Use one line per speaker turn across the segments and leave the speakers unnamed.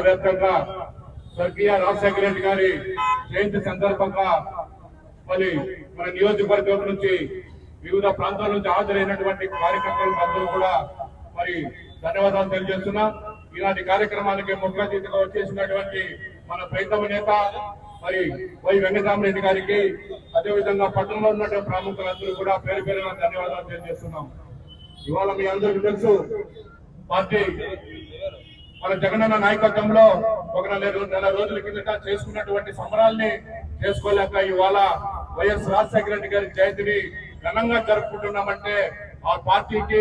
దేశవ్యాప్తంగా స్వర్గీయ రాజశేఖర రెడ్డి గారి జయంతి సందర్భంగా మరి మన నియోజకవర్గం నుంచి వివిధ ప్రాంతాల నుంచి హాజరైనటువంటి కార్యకర్తలకు అందరూ కూడా మరి ధన్యవాదాలు తెలియజేస్తున్నా. ఇలాంటి కార్యక్రమానికి ముఖ్య అతిథిగా వచ్చేసినటువంటి మన ప్రైతమ నేత మరి వై వెంకటరామరెడ్డి గారికి అదేవిధంగా పట్టణంలో ఉన్నటువంటి ప్రముఖులందరూ కూడా పేరు పేరుగా ధన్యవాదాలు తెలియజేస్తున్నాం. ఇవాళ మీ అందరికీ తెలుసు పార్టీ మన జగనన్న నాయకత్వంలో ఒక నెల నెల రోజుల కిందట చేసుకున్నటువంటి సంబరాల్ని చేసుకోలేక ఇవాళ వైఎస్ రాజశేఖర రెడ్డి గారి జయంతిని ఘనంగా జరుపుకుంటున్నామంటే ఆ పార్టీకి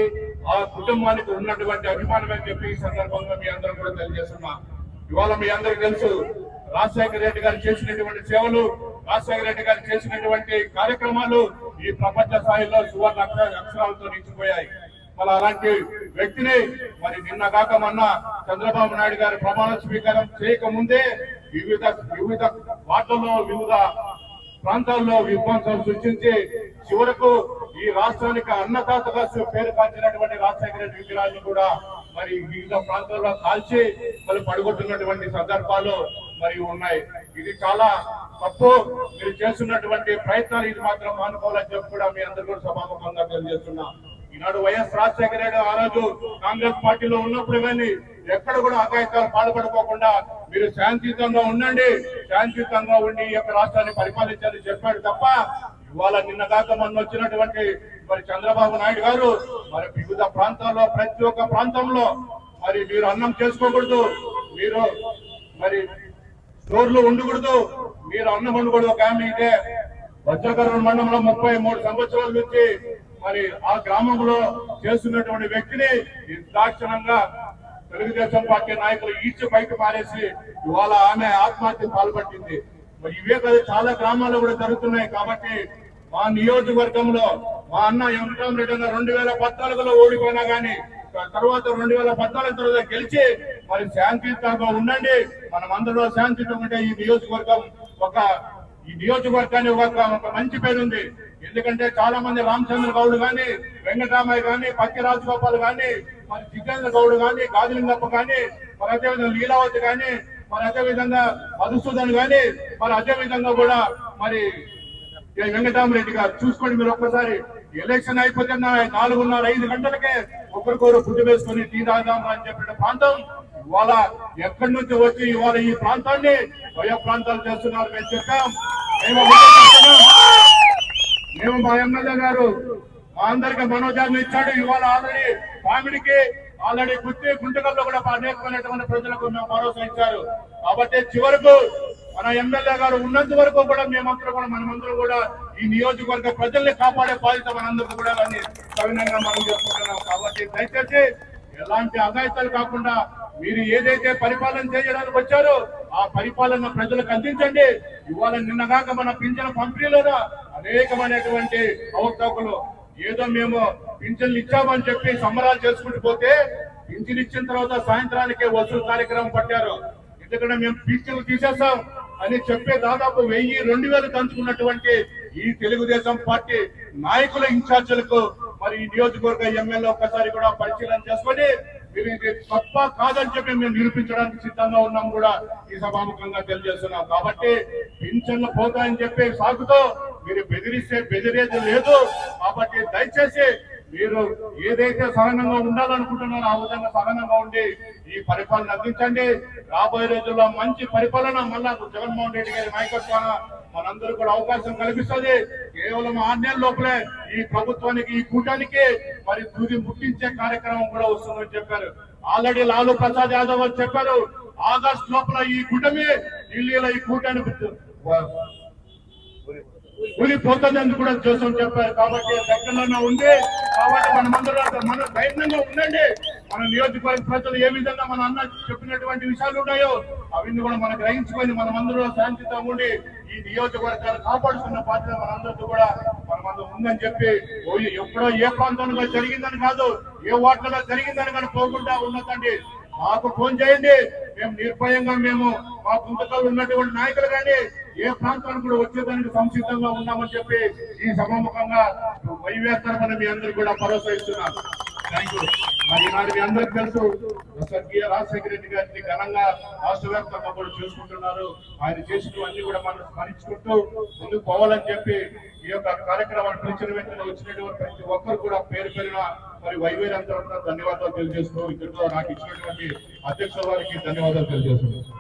ఆ కుటుంబానికి ఉన్నటువంటి అభిమానమే చెప్పి ఈ సందర్భంగా మీ అందరూ కూడా తెలియజేస్తున్నా. ఇవాళ మీ అందరికి తెలుసు రాజశేఖర రెడ్డి గారు చేసినటువంటి సేవలు రాజశేఖర రెడ్డి గారు చేసినటువంటి కార్యక్రమాలు ఈ ప్రపంచ స్థాయిలో సువర్ణ అక్షరాలతో నిలిచిపోయాయి. మరి అలాంటి వ్యక్తిని మరి నిన్న కాక మొన్న చంద్రబాబు నాయుడు గారి ప్రమాణ స్వీకారం చేయక ముందే వివిధ వివిధ వార్తల్లో వివిధ ప్రాంతాల్లో విధ్వంసం సృష్టించి చివరకు ఈ రాష్ట్రానికి అన్నదాతగా పేరు కాల్చినటువంటి రాజశేఖర రెడ్డి విగ్రహాన్ని కూడా మరి వివిధ ప్రాంతాల్లో కాల్చి వాళ్ళు పడగొట్టినటువంటి సందర్భాలు మరి ఉన్నాయి. ఇది చాలా తప్పు. మీరు చేస్తున్నటువంటి ప్రయత్నాలు ఇది మాత్రం మానుకోవాలని చెప్పి కూడా మీ అందరూ కూడా సభాముఖంగా తెలియజేస్తున్నాం. ఈనాడు వైఎస్ రాజశేఖర రెడ్డి ఆ రోజు కాంగ్రెస్ పార్టీలో ఉన్నప్పుడు కానీ ఎక్కడ కూడా అఘాయితాలు పాల్పడుకోకుండా మీరు శాంతియుతంగా ఉండండి శాంతియుతంగా ఉండి ఈ యొక్క రాష్ట్రాన్ని పరిపాలించాలని చెప్పాడు తప్ప ఇవాళ నిన్న కాక మొన్న వచ్చినటువంటి మరి చంద్రబాబు నాయుడు గారు మరి వివిధ ప్రాంతాల్లో ప్రతి ఒక్క ప్రాంతంలో మరి మీరు అన్నం చేసుకోకూడదు మీరు మరి స్టోర్లు ఉండకూడదు మీరు అన్నం ఉండకూడదు ఒక ఆమె ఇదే వజ్రకరణ మండలంలో ముప్పై మూడు సంవత్సరాల నుంచి మరి ఆ గ్రామంలో చేస్తున్నటువంటి వ్యక్తిని నిర్దాక్షణంగా తెలుగుదేశం పార్టీ నాయకులు ఈడ్చి బయట పారేసి ఇవాళ ఆమె ఆత్మహత్య పాల్పట్టింది. మరి ఇవే కదా చాలా గ్రామాల్లో కూడా జరుగుతున్నాయి కాబట్టి మా నియోజకవర్గంలో మా అన్న వెంకటరామరెడ్డి అన్న రెండు వేల పద్నాలుగులో ఓడిపోయినా గానీ తర్వాత రెండు వేల పద్నాలుగు తర్వాత గెలిచి మరి శాంతియుతంగా ఉండండి. మనం అందరూ శాంతియుతంగా ఉంటే ఈ నియోజకవర్గం ఒక ఈ నియోజకవర్గానికి ఒక ఒక మంచి పేరు ఉంది ఎందుకంటే చాలా మంది రామచంద్ర గౌడ్ గాని వెంకటరామయ్య గాని పచ్చి రాజగోపాల్ గాని మరి జితేంద్ర గౌడ్ గాని గాజులింగప్ప గాని మరి అదేవిధంగా లీలావతి గాని మరి అదే విధంగా మధుసూదన్ గాని మరి అదే విధంగా కూడా మరి వెంకటరామరెడ్డి గారు చూసుకోండి మీరు ఒక్కసారి. ఎలక్షన్ అయిపోతే నాలుగున్నర ఐదు గంటలకే ఒకరికొకరు ఫుడ్ వేసుకొని టీ తాగుదాం అని చెప్పిన ప్రాంతం ఇవాళ ఎక్కడి నుంచి వచ్చి ఇవాళ ఈ ప్రాంతాన్ని భయ ప్రాంతాలు చేస్తున్నారు మేము చెప్పాం. మేము మేము మా ఎమ్మెల్యే గారు? మా అందరికి మనోజాన్ని ఇచ్చాడు. ఇవాళ ఆల్రెడీ కామెడీకి ఆల్రెడీ గుర్తి గుంటకల్లో కూడా అనేకమైనటువంటి ప్రజలకు భరోసా ఇచ్చారు. కాబట్టి చివరకు మన ఎమ్మెల్యే గారు ఉన్నంత వరకు కూడా మేమందరూ కూడా మనమందరూ కూడా ఈ నియోజకవర్గ ప్రజల్ని కాపాడే బాధ్యత మనందరికీ కూడా అని సవినంగా మనం చేసుకుంటున్నాం. కాబట్టి దయచేసి ఎలాంటి అఘాయితాలు కాకుండా మీరు ఏదైతే పరిపాలన చేయడానికి వచ్చారో ఆ పరిపాలన ప్రజలకు అందించండి. ఇవాళ నిన్నగాక మన పింఛన పంపిణీలోనా? అనేకమైనటువంటి అవకతవకలు ఏదో మేము పింఛన్లు ఇచ్చామని చెప్పి సంబరాలు చేసుకుంటూ పోతే పింఛన్ ఇచ్చిన తర్వాత సాయంత్రానికి వసూలు కార్యక్రమం పట్టారు. ఎందుకంటే మేము పింఛన్లు తీసేస్తాం అని చెప్పే దాదాపు వెయ్యి రెండు వేలు దంచుకున్నటువంటి ఈ తెలుగుదేశం పార్టీ నాయకుల ఇన్ఛార్జీలకు మరి ఈ నియోజకవర్గ ఎమ్మెల్యే ఒక్కసారి కూడా పరిశీలన చేసుకొని మీరు ఇది తప్ప కాదని చెప్పి మేము నిరూపించడానికి సిద్ధంగా ఉన్నాం కూడా ఈ సభాముఖంగా తెలియజేస్తున్నాం. కాబట్టి పింఛన్లు పోతాయని చెప్పి సాగుతో మీరు బెదిరిస్తే బెదిరేది లేదు. కాబట్టి దయచేసి మీరు ఏదైతే సహనంగా ఉండాలనుకుంటున్నారో ఆ విధంగా సహనంగా ఉండి ఈ పరిపాలన అందించండి. రాబోయే రోజుల్లో మంచి పరిపాలన మళ్ళా జగన్మోహన్ రెడ్డి గారి నాయకత్వాన మనందరూ కూడా అవకాశం కల్పిస్తుంది. కేవలం ఆరు నెలల లోపలే ఈ ప్రభుత్వానికి ఈ కూటానికి మరి దూరి ముట్టించే కార్యక్రమం కూడా వస్తుందని చెప్పారు. ఆల్రెడీ లాలూ ప్రసాద్ యాదవ్ అని చెప్పారు. ఆగస్ట్ లోపల ఈ కూటమి ఢిల్లీలో ఈ కూటమి కూలిపోతుందని కూడా జోసం చెప్పారు. కాబట్టి దగ్గరలోనే ఉంది కాబట్టి మనమందరం మన ప్రయత్నంగా ఉండండి. మన నియోజకవర్గ ప్రజలు ఏ విధంగా మన అన్న చెప్పినటువంటి విషయాలు ఉన్నాయో అవన్నీ కూడా మనం గ్రహించుకొని మనమందరం శాంతితో ఉండి ఈ నియోజకవర్గాలు కాపాడుతున్న బాధ్యత మనందరితో కూడా మనమందరం ఉందని చెప్పి ఎప్పుడో ఏ ప్రాంతంలో జరిగిందని కాదు ఏ ఓట్లలో జరిగిందని కానీ పోకుండా ఉన్నదండి మాకు ఫోన్ చేయండి. మేము నిర్భయంగా మేము మా గుంతకాలు ఉన్నటువంటి నాయకులు కానీ ఏ ప్రాంతానికి కూడా వచ్చేదానికి సంసిద్ధంగా ఉన్నామని చెప్పి ఈ సభాముఖంగా వైవేత్తరమని మీ అందరూ కూడా భరోసా ఇస్తున్నాను. థ్యాంక్ యూ మరి నాడు మీ అందరికి తెలుసు స్వర్గీయ రాజశేఖర రెడ్డి గారిని ఘనంగా రాష్ట్ర వ్యాప్తంగా కూడా చూసుకుంటున్నారు. ఆయన చేసినవన్నీ కూడా మనం స్మరించుకుంటూ ముందుకు పోవాలని చెప్పి ఈ యొక్క కార్యక్రమాన్ని పిలిచిన వెంటనే వచ్చినటువంటి ప్రతి ఒక్కరు కూడా పేరు పేరున మరి వైవేరంతా ధన్యవాదాలు తెలియజేస్తూ ఇద్దరితో నాకు ఇచ్చినటువంటి అధ్యక్ష వారికి ధన్యవాదాలు తెలియజేస్తున్నాను.